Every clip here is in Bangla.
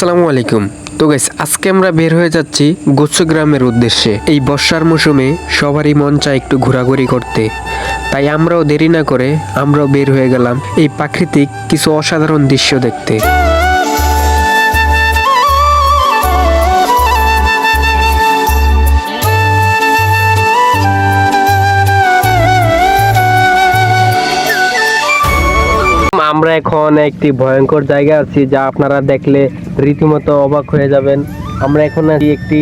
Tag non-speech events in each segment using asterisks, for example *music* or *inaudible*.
আসসালামু আলাইকুম। তো গাইস আজকে আমরা বের হয়ে যাচ্ছি গ্রামের উদ্দেশ্যে। এই বর্ষার মৌসুমে সবারই মন চায় একটু ঘোরাঘুরি করতে। তাই আমরাও দেরি না করে আমরাও বের হয়ে গেলাম এই প্রাকৃতিক কিছু অসাধারণ দৃশ্য দেখতে। আমরা এখন একটি ভয়ঙ্কর জায়গায় আছি যা আপনারা দেখলে রীতিমতো অবাক হয়ে যাবেন। আমরা এখন আছি একটি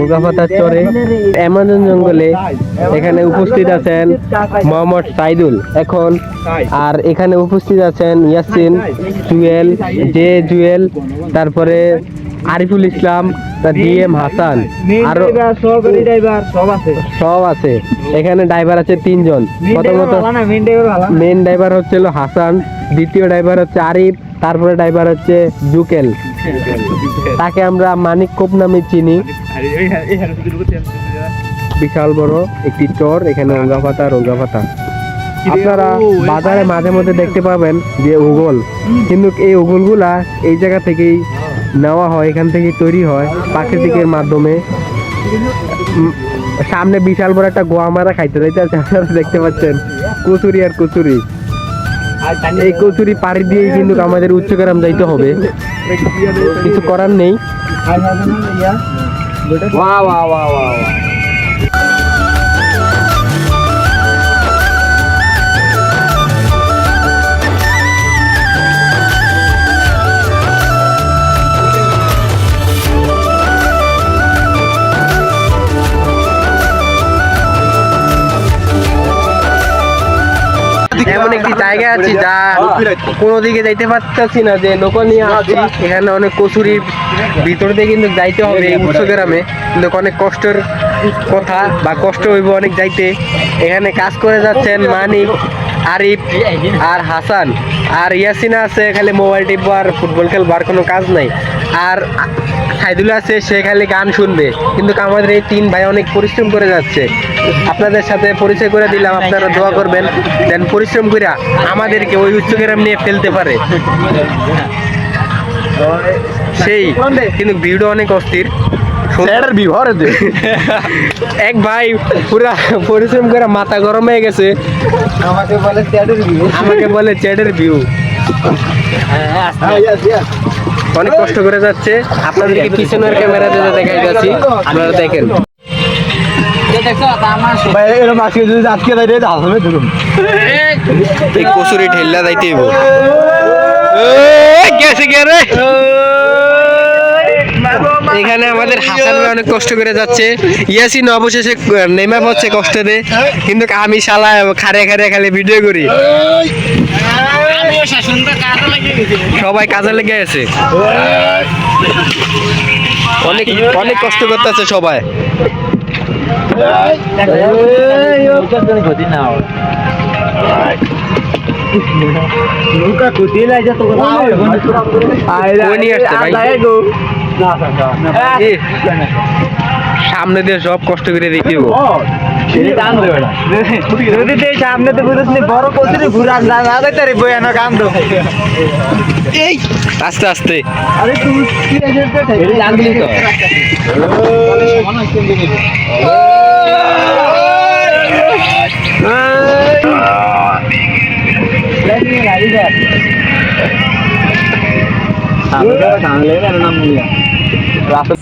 উল্কাপাতার চরে। অ্যামাজন জঙ্গলে এখানে উপস্থিত আছেন মোহাম্মদ সাইদুল এখন। আর এখানে উপস্থিত আছেন ইয়াসিন জুয়েল, জে জুয়েল, তারপরে আরিফুল ইসলাম ডিএম হাসান। আরও সব আছে। এখানে ড্রাইভার আছে তিনজন। প্রথমত মেন ড্রাইভার হচ্ছিল হাসান, দ্বিতীয় ড্রাইভার হচ্ছে আরিফ, তারপরে ড্রাইভার হচ্ছে জুকেল। তাকে আমরা মানিক কোপ নামে চিনি। বিশাল বড় একটি চর এখানে রঙ্গা পাতা রঙ্গা পাতা আপনারা বাজারে মাঝে মধ্যে দেখতে পাবেন যে উগল। কিন্তু এই উগলগুলা এই জায়গা থেকেই নেওয়া হয় এখান থেকেই তৈরি হয় প্রাকৃতিকের মাধ্যমে। সামনে বিশাল বড় একটা গোয়া মারা খাইতে যাইতে আপনারা দেখতে পাচ্ছেন। কচুরি আর কচুরি। এই কচুরি পাড়ি দিয়েই কিন্তু আমাদের উচ্চগ্রাম যাইতে হবে। কিছু করার নেই। হ্যাঁ, হ্যাঁ, হ্যাঁ, ওয়া ওয়া এমন একটি জায়গা আছি যা কোনো দিকে যাইতে পারতেছি না যে নৌকা নিয়ে আসছি এখানে অনেক কচুরির ভিতর দিয়ে কিন্তু যাইতে হবে এই উচ্চ গ্রামে কিন্তু অনেক কষ্টের কথা বা কষ্ট হইব অনেক যাইতে। এখানে কাজ করে যাচ্ছেন মানিক আরিফ আর হাসান। আর ইয়াসিনা আছে খালি মোবাইল টিপবো আর ফুটবল খেলব আর কোনো কাজ নাই। আর সাইদুল আছে সে খালি গান শুনবে। কিন্তু আমাদের এই তিন ভাই অনেক পরিশ্রম করে যাচ্ছে। আপনাদের সাথে পরিচয় করে দিলাম আপনারা দোয়া করবেন। দেন পরিশ্রম করে আমাদেরকে ওই উচ্চগ্রাম নিয়ে ফেলতে পারে। সেই কিন্তু ভিড়ও অনেক অস্থির। *laughs* এক ভাই পুরা পরিশ্রম করে মাথা গরম হয়ে গেছে। আমাকে বলে চ্যাটের ভিউ। আমাকে বলে চ্যাটের ভিউ। অনেক কষ্ট করে যাচ্ছে। আপনাদেরকে পিছনের ক্যামেরা দিয়ে দেখাই যাচ্ছি। আপনারা দেখেন। কচুরি ঠেল্লা যাইতে গেছে গে রে? এখানে আমাদের হাসান অনেক কষ্ট করে যাচ্ছে। ইয়াসিন অবশেষে নেমে পড়ছে কষ্টে কিন্তু আমি শালা খারে খারে খালি ভিডিও করি। সবাই কাজে লেগে আছে। অনেক অনেক কষ্ট করতেছে সবাই। নৌকা ক্ষতি লাগে তো ভাই? এ, সামনে দিয়ে সব কষ্ট করে নদীতে সামনে তো বড় কচুরি তো আস্তে আস্তে। আরে তুই কি তো।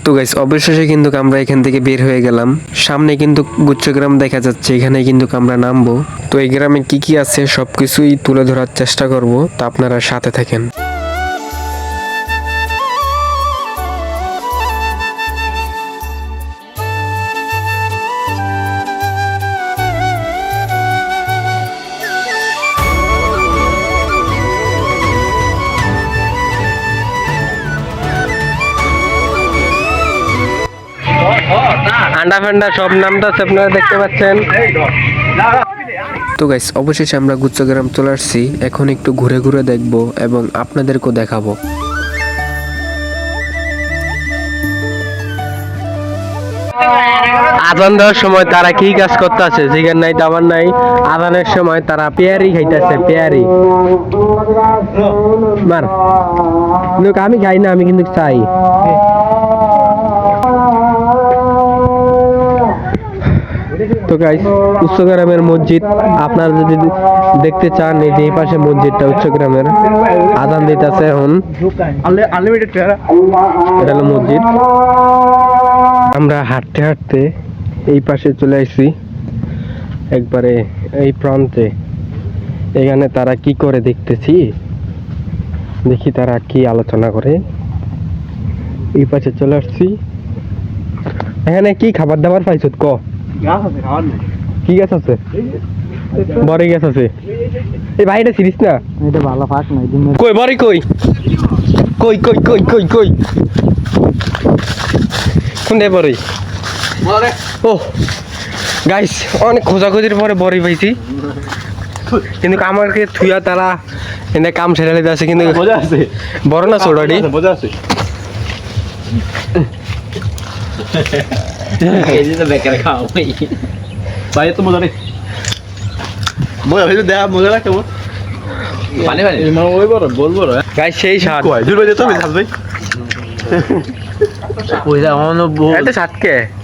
তো গাইস অবশেষে কিন্তু আমরা এখান থেকে বের হয়ে গেলাম। সামনে কিন্তু গুচ্ছগ্রাম দেখা যাচ্ছে, এখানে কিন্তু আমরা নামবো। তো এই গ্রামে কি কি আছে সবকিছুই তুলে ধরার চেষ্টা করব, তা আপনারা সাথে থাকেন। আন্ডা ফান্ডা সব নামটা আছে আপনারা দেখতে পাচ্ছেন। তো গাইস অবশেষে আমরা গুচ্ছগ্রাম চলে আসছি। এখন একটু ঘুরে ঘুরে দেখব এবং আপনাদেরকেও দেখাবো। আজান দেওয়ার সময় তারা কি কাজ করতেছে? যেখানে নাই দাবার নাই। আজানের সময় তারা পেয়ারি খাইতেছে পেয়ারি। মার। আমি খাই না আমি কিন্তু চাই। তো গাইস উচ্চগ্রামের মসজিদ আপনারা যদি দেখতে চান এই যে এই পাশে মসজিদটা উচ্চগ্রামের আজান দিতেছে এখন। এটা হলো মসজিদ। আমরা হাঁটতে হাঁটতে এই পাশে চলে আসছি। একবারে এই প্রান্তে। এখানে তারা কি করে দেখতেছি? দেখি তারা কি আলোচনা করে। এই পাশে চলে আসছি। এখানে কি খাবার দাবার পাইছত ক। কি গাছ আছে? বড় গাছ আছে। এই ভাইটা সিরিস না? এটা ভালো ফাঁক নাই দিন কই বড় কই? কই কই কই কই কই? কোনটা বড়ই ও গাইস অনেক খোঁজাখুঁজির পরে বড়ি পাইছি। কিন্তু আমাকে থুয়া তারা এনে কাম সেরে লিতে আছে কিন্তু মজা আছে। বড় না ছোটাটি মজা আছে। এই যে বেকার খাও ভাই ভাই তো মজা নেই। মজা হয়েছে দেখা মজা লাগে কেমন পানি পানি? ওই বড় বল বড় গাইস সেই স্বাদ। কয়? জুর বাজে তো হাস ভাই। ওইটা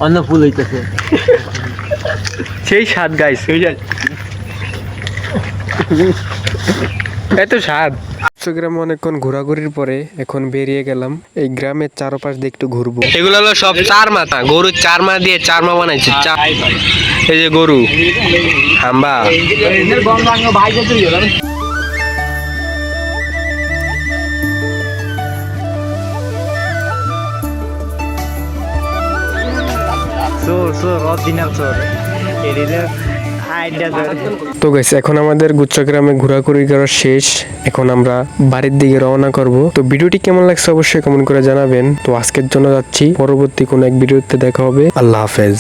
অন্য ফুল হইতেছে। সেই স্বাদ গাইস সেই যায় এত স্বাদ। গ্রামে অনেকক্ষণ ঘোরাঘুরির পরে এখন বেরিয়ে গেলাম। এই গ্রামের চারপাশ দিয়ে একটু ঘুরবো। এগুলো হলো সব চার মাথা। গরুর চার মা দিয়ে চার মা বানাইছে। এই যে গরু হাম্বা। চোর চোর অরিজিনাল চোর এদিকে চোর তো গেছে এখন আমাদের গুচ্ছগ্রামে ঘোরাঘুরি করা শেষ। এখন আমরা বাড়ির দিকে রওনা করব। তো ভিডিওটি কেমন লাগছে অবশ্যই কমেন্ট করে জানাবেন। তো আজকের জন্য যাচ্ছি। পরবর্তী কোনো এক ভিডিওতে দেখা হবে। আল্লাহ হাফেজ।